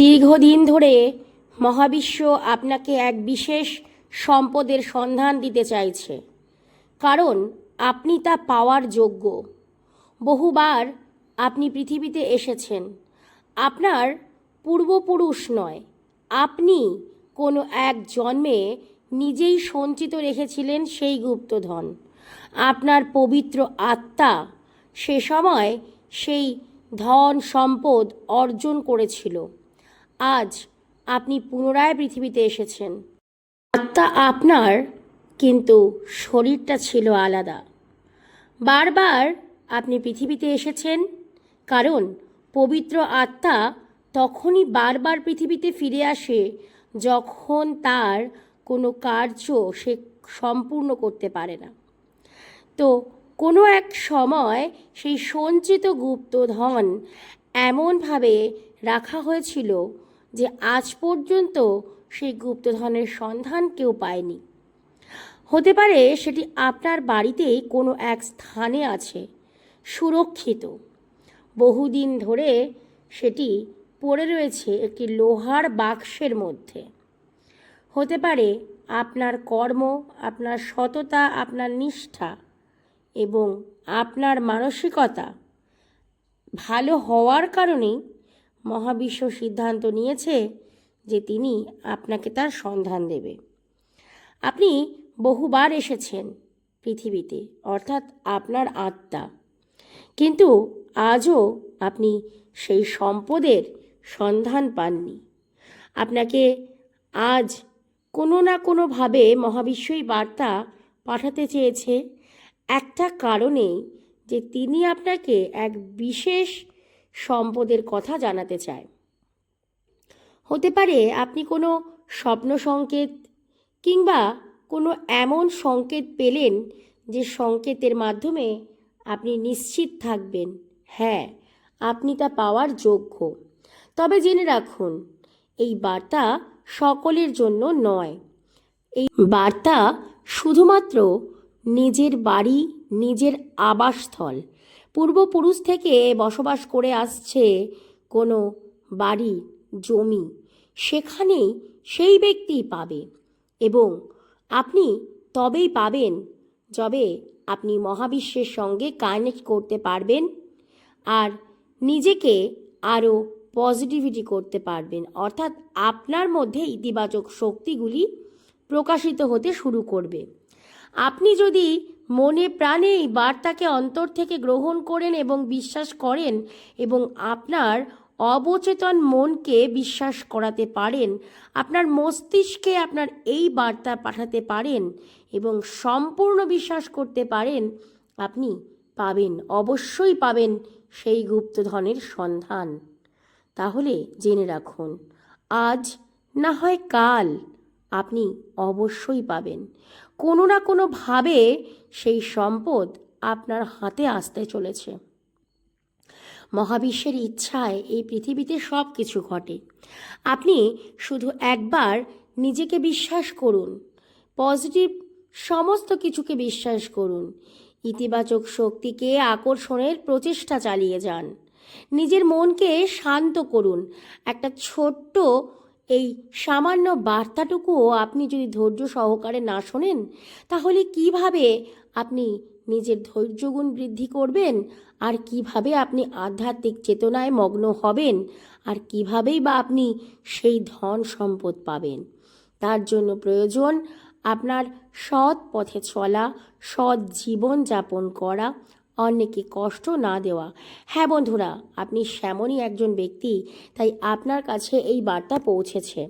দীর্ঘদিন ধরে মহাবিশ্ব আপনাকে এক বিশেষ সম্পদের সন্ধান দিতে চাইছে। কারণ আপনি তা পাওয়ার যোগ্য। বহুবার আপনি পৃথিবীতে এসেছেন। আপনার পূর্বপুরুষ নয়। আপনি কোনো এক জন্মে নিজেই সঞ্চিত রেখেছিলেন সেই গুপ্তধন। আপনার পবিত্র আত্মা সে সময় সেই ধন সম্পদ অর্জন করেছিল। আজ আপনি পুনরায় পৃথিবীতে এসেছেন। আত্মা আপনার, কিন্তু শরীরটা ছিল আলাদা। বারবার আপনি পৃথিবীতে এসেছেন, কারণ পবিত্র আত্মা তখনই বারবার পৃথিবীতে ফিরে আসে যখন তার কোনো কার্য সে সম্পূর্ণ করতে পারে না। তো কোনো এক সময় সেই সঞ্চিত গুপ্তধন এমনভাবে রাখা হয়েছিল যে আজ পর্যন্ত সেই গুপ্তধনের সন্ধান কেউ পায়নি। হতে পারে সেটি আপনার বাড়িতেই কোনো এক স্থানে আছে, সুরক্ষিত। বহুদিন ধরে সেটি পড়ে রয়েছে একটি লোহার বাক্সের মধ্যে। হতে পারে আপনার কর্ম, আপনার সততা, আপনার নিষ্ঠা এবং আপনার মানসিকতা ভালো হওয়ার কারণেই মহাবিশ্ব সিদ্ধান্ত নিয়েছে যে তিনি আপনাকে তার সন্ধান দেবে। আপনি বহুবার এসেছেন পৃথিবীতে, অর্থাৎ আপনার আত্মা। কিন্তু আজও আপনি সেই সম্পদের সন্ধান পাননি। আপনাকে আজ কোনো না কোনোভাবে মহাবিশ্বই বার্তা পাঠাতে চেয়েছে। একটা কারণেই যে তিনি আপনাকে এক বিশেষ সম্পদের কথা জানাতে চায়। হতে পারে আপনি কোনো স্বপ্ন সংকেত কিংবা কোনো এমন সংকেত পেলেন যে সংকেতের মাধ্যমে আপনি নিশ্চিত থাকবেন হ্যাঁ আপনি তা পাওয়ার যোগ্য। তবে জেনে রাখুন, এই বার্তা সকলের জন্য নয়। এই বার্তা শুধুমাত্র নিজের বাড়ি, নিজের আবাসস্থল পূর্বপুরুষ থেকে বসবাস করে আসছে কোনো বাড়ি, জমি, সেখানেই সেই ব্যক্তিই পাবে এবং আপনি তবেই পাবেন যবে আপনি মহাবিশ্বের সঙ্গে কানেক্ট করতে পারবেন আর নিজেকে আরও পজিটিভিটি করতে পারবেন। অর্থাৎ আপনার মধ্যে ইতিবাচক শক্তিগুলি প্রকাশিত হতে শুরু করবে। আপনি যদি মনে প্রাণে এই বার্তাকে অন্তর থেকে গ্রহণ করেন এবং বিশ্বাস করেন এবং আপনার অবচেতন মনকে বিশ্বাস করাতে পারেন। আপনার মস্তিষ্কে আপনার এই বার্তা পাঠাতে পারেন এবং সম্পূর্ণ বিশ্বাস করতে পারেন, আপনি পাবেন, অবশ্যই পাবেন সেই গুপ্তধনের সন্ধান। তাহলে জেনে রাখুন, আজ না হয় কাল আপনি অবশ্যই পাবেন। কোনো না কোনোভাবে সেই সম্পদ আপনার হাতে আসতে চলেছে। মহাবিশ্বের ইচ্ছায় এই পৃথিবীতে সব কিছু ঘটে। আপনি শুধু একবার নিজেকে বিশ্বাস করুন, পজিটিভ সমস্ত কিছুকে বিশ্বাস করুন, ইতিবাচক শক্তিকে আকর্ষণের প্রচেষ্টা চালিয়ে যান, নিজের মনকে শান্ত করুন, একটা ছোট্ট এই সামান্য বার্তাটুকুও আপনি যদি ধৈর্য সহকারে না শোনেন, তাহলে কীভাবে আপনি নিজের ধৈর্যগুণ বৃদ্ধি করবেন? আর কীভাবে আপনি আধ্যাত্মিক চেতনায় মগ্ন হবেন? আর কিভাবেই বা আপনি সেই ধন সম্পদ পাবেন? তার জন্য প্রয়োজন আপনার সৎ পথে চলা, সৎ জীবন যাপন করা অন্যকে কষ্ট না দেওয়া। হ্যাঁ বন্ধুরা, আপনি সেমনই একজন ব্যক্তি, তাই আপনার কাছে এই বার্তা পৌঁছেছে।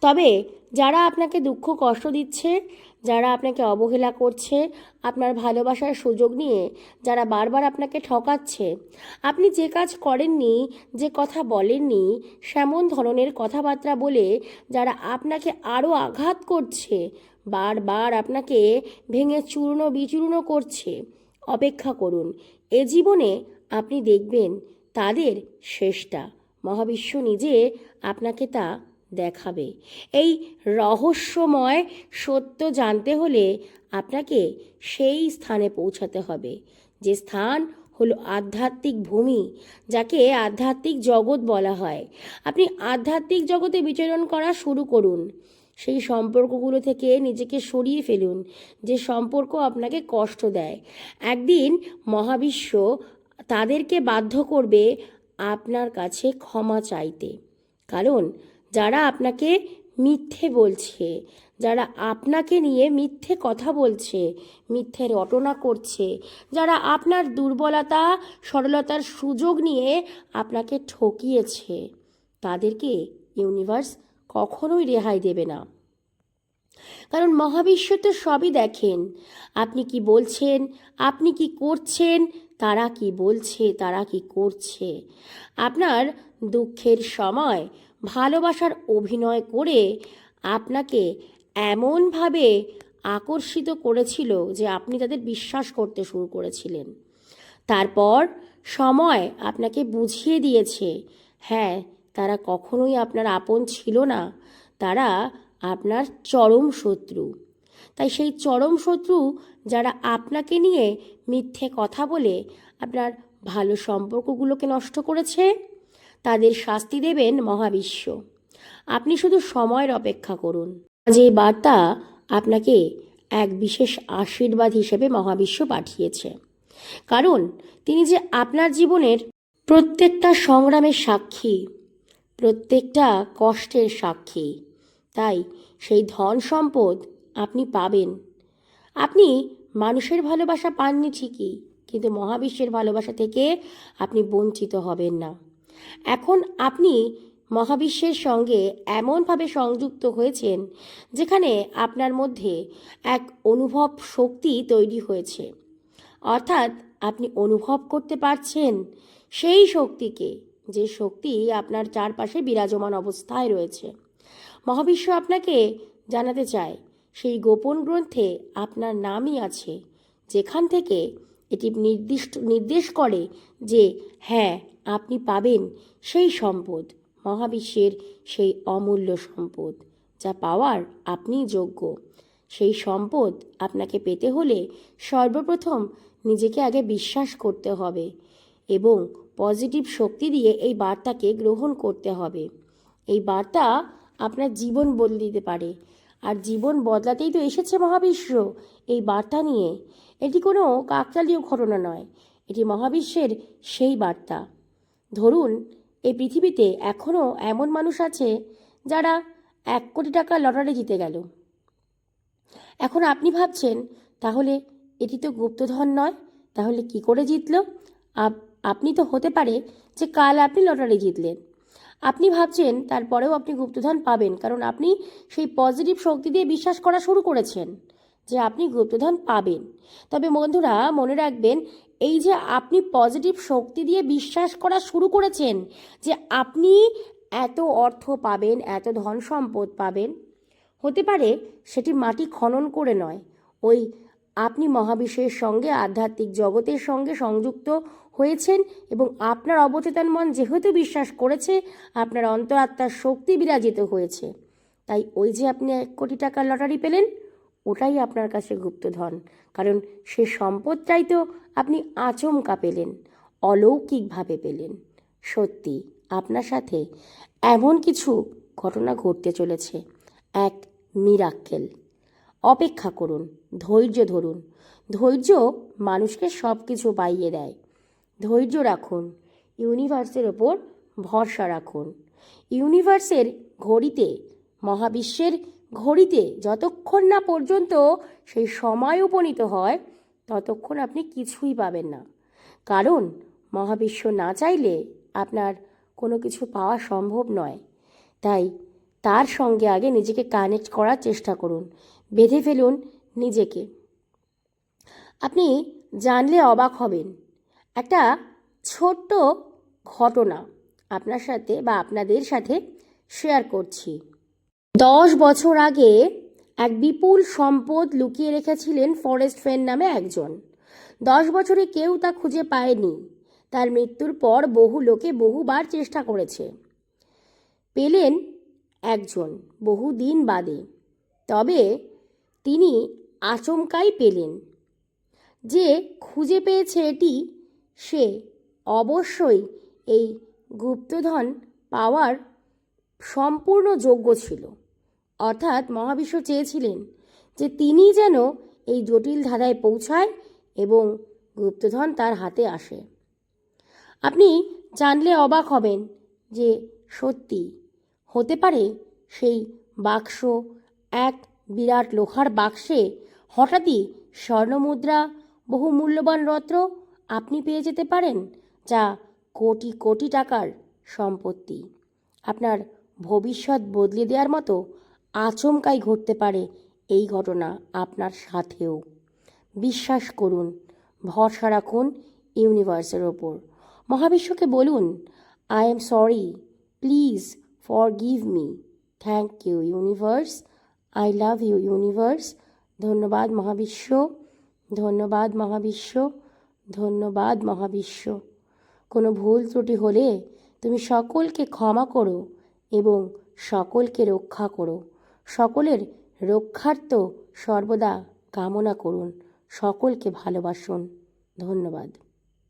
তবে যারা আপনাকে দুঃখ, কষ্ট দিচ্ছে, যারা আপনাকে অবহেলা করছে, আপনার ভালোবাসার সুযোগ নিয়ে, যারা বারবার আপনাকে ঠকাচ্ছে, আপনি যে কাজ করেননি, যে কথা বলেননি, সেমন ধরনের কথাবার্তা বলে যারা আপনাকে আরও আঘাত করছে, বারবার আপনাকে ভেঙে চূর্ণ বিচূর্ণ করছে অপেক্ষা করুন। এ জীবনে আপনি দেখবেন তাদের শেষটা। মহাবিশ্ব নিজে আপনাকে তা দেখাবে। এই রহস্যময় সত্য জানতে হলে আপনাকে সেই স্থানে পৌঁছাতে হবে। যে স্থান হলো আধ্যাত্মিক ভূমি, যাকে আধ্যাত্মিক জগৎ বলা হয়। আপনি আধ্যাত্মিক জগতে বিচরণ করা শুরু করুন। সেই সম্পর্কগুলো থেকে নিজেকে সরিয়ে ফেলুন, যে সম্পর্ক আপনাকে কষ্ট দেয়। একদিন মহাবিশ্ব তাদেরকে বাধ্য করবে আপনার কাছে ক্ষমা চাইতে। কারণ যারা আপনাকে মিথ্যে বলছে, যারা আপনাকে নিয়ে মিথ্যে কথা বলছে, মিথ্যে রটনা করছে, যারা আপনার দুর্বলতা, সরলতার সুযোগ নিয়ে আপনাকে ঠকিয়েছে, তাদেরকে ইউনিভার্স কখনোই রেহাই দেবে না। কারণ মহাবিশ্ব তো সবই দেখেন। আপনি কি বলছেন? আপনি কি করছেন? তারা কি বলছে? তারা কি করছে? আপনার দুঃখের সময়, ভালোবাসার অভিনয় করে আপনাকে এমনভাবে আকর্ষিত করেছিল যে আপনি তাদের বিশ্বাস করতে শুরু করেছিলেন। তারপর সময় আপনাকে বুঝিয়ে দিয়েছে হ্যাঁ তারা কখনোই আপনার আপন ছিল না। তারা আপনার চরম শত্রু। তাই সেই চরম শত্রু যারা আপনাকে নিয়ে মিথ্যে কথা বলে আপনার ভালো সম্পর্কগুলোকে নষ্ট করেছে, তাদের শাস্তি দেবেন মহাবিশ্ব। আপনি শুধু সময়ের অপেক্ষা করুন। আজ এই বার্তা আপনাকে এক বিশেষ আশীর্বাদ হিসেবে মহাবিশ্ব পাঠিয়েছে। কারণ তিনি যে আপনার জীবনের প্রত্যেকটা সংগ্রামের সাক্ষী প্রত্যেকটা কষ্টের সাক্ষী। তাই সেই ধন সম্পদ আপনি পাবেন। আপনি মানুষের ভালোবাসা পাননি ঠিকই, কিন্তু মহাবিশ্বের ভালোবাসা থেকে আপনি বঞ্চিত হবেন না। এখন আপনি মহাবিশ্বের সঙ্গে এমনভাবে সংযুক্ত হয়েছেন, যেখানে আপনার মধ্যে এক অনুভব শক্তি তৈরি হয়েছে। অর্থাৎ আপনি অনুভব করতে পারছেন সেই শক্তিকে। যে শক্তি আপনার চারপাশে বিরাজমান অবস্থায় রয়েছে। মহাবিশ্ব আপনাকে জানাতে চায়, সেই গোপন গ্রন্থে আপনার নামই আছে, যেখান থেকে এটি নির্দিষ্ট, নির্দেশ করে যে হ্যাঁ আপনি পাবেন সেই সম্পদ, মহাবিশ্বের সেই অমূল্য সম্পদ, যা পাওয়ার আপনি যোগ্য। সেই সম্পদ আপনাকে পেতে হলে সর্বপ্রথম নিজেকে আগে বিশ্বাস করতে হবে এবং পজিটিভ শক্তি দিয়ে এই বার্তাকে গ্রহণ করতে হবে। এই বার্তা আপনার জীবন বদলে দিতে পারে। আর জীবন বদলাতেই তো এসেছে মহাবিশ্ব এই বার্তা নিয়ে। এটি কোনো কাকতালীয় ঘটনা নয়। এটি মহাবিশ্বের সেই বার্তা। ধরুন, এই পৃথিবীতে এখনও এমন মানুষ আছে যারা এক কোটি টাকা লটারি জিতে গেল। এখন আপনি ভাবছেন, তাহলে এটি তো গুপ্তধন নয়, তাহলে কি করে জিতল? আপনি তো হতে পারে যে কাল আপনি লটারি জিতলেন। আপনি ভাবছেন তারপরেও আপনি গুপ্তধন পাবেন, কারণ আপনি সেই পজিটিভ শক্তি দিয়ে বিশ্বাস করা শুরু করেছেন যে আপনি গুপ্তধন পাবেন। তবে বন্ধুরা, মনে রাখবেন, এই যে আপনি পজিটিভ শক্তি দিয়ে বিশ্বাস করা শুরু করেছেন যে আপনি এত অর্থ পাবেন, এত ধন সম্পদ পাবেন, হতে পারে সেটি মাটি খনন করে নয়। ওই আপনি মহাবিশ্বের সঙ্গে, আধ্যাত্মিক জগতের সঙ্গে সংযুক্ত হয়েছেন এবং আপনার অবচেতন মন যেহেতু বিশ্বাস করেছে, আপনার অন্তরাত্মার শক্তি বিরাজিত হয়েছে। তাই ওই যে আপনি এক কোটি টাকার লটারি পেলেন, ওটাই আপনার কাছে গুপ্তধন। কারণ সে সম্পদটাই তো আপনি আচমকা পেলেন, অলৌকিকভাবে পেলেন। সত্যি, আপনার সাথে এমন কিছু ঘটনা ঘটতে চলেছে, এক মিরাক্কেল। অপেক্ষা করুন, ধৈর্য ধরুন। ধৈর্য মানুষকে সব কিছু পাইয়ে দেয়। ধৈর্য রাখুন, ইউনিভার্সের ওপর ভরসা রাখুন। ইউনিভার্সের ঘড়িতে, মহাবিশ্বের ঘড়িতে যতক্ষণ না পর্যন্ত সেই সময় উপনীত হয়, ততক্ষণ আপনি কিছুই পাবেন না। কারণ মহাবিশ্ব না চাইলে আপনার কোনো কিছু পাওয়া সম্ভব নয়। তাই তার সঙ্গে আগে নিজেকে কানেক্ট করার চেষ্টা করুন। বেঁধে ফেলুন নিজেকে। আপনি জানলে অবাক হবেন। একটা ছোট্ট ঘটনা আপনার সাথে বা আপনাদের সাথে শেয়ার করছি। দশ বছর আগে এক বিপুল সম্পদ লুকিয়ে রেখেছিলেন ফরেস্ট ফেন নামে একজন। দশ বছরে কেউ তা খুঁজে পায়নি। তার মৃত্যুর পর বহু লোকে বহুবার চেষ্টা করেছে। পেলেন একজন বহু দিন বাদে। তবে তিনি আচমকাই পেলেন। যে খুঁজে পেয়েছে এটি, সে অবশ্যই এই গুপ্তধন পাওয়ার সম্পূর্ণ যোগ্য ছিল। অর্থাৎ মহাবিশ্ব চেয়েছিলেন যে তিনি যেন এই জটিল ধাঁধায় পৌঁছায় এবং গুপ্তধন তার হাতে আসে। আপনি জানলে অবাক হবেন যে সত্যি হতে পারে সেই বাক্স এক বিরাট লোহার বাক্সে হঠাৎই স্বর্ণমুদ্রা বহু মূল্যবান রত্ন আপনি পেয়ে যেতে পারেন, যা কোটি কোটি টাকার সম্পত্তি। আপনার ভবিষ্যৎ বদলে দেওয়ার মতো আচমকাই ঘটতে পারে এই ঘটনা আপনার সাথেও। বিশ্বাস করুন, ভরসা রাখুন ইউনিভার্সের ওপর। মহাবিশ্বকে বলুন, I am sorry, please forgive me. Thank you universe. I love you universe ধন্যবাদ, মহাবিশ্ব। ধন্যবাদ মহাবিশ্ব। ধন্যবাদ, মহাবিশ্ব। কোনো ভুল ত্রুটি হলে তুমি সকলকে ক্ষমা করো এবং সকলকে রক্ষা করো। সকলের রক্ষার্থ সর্বদা কামনা করুন। সকলকে ভালোবাসুন। ধন্যবাদ।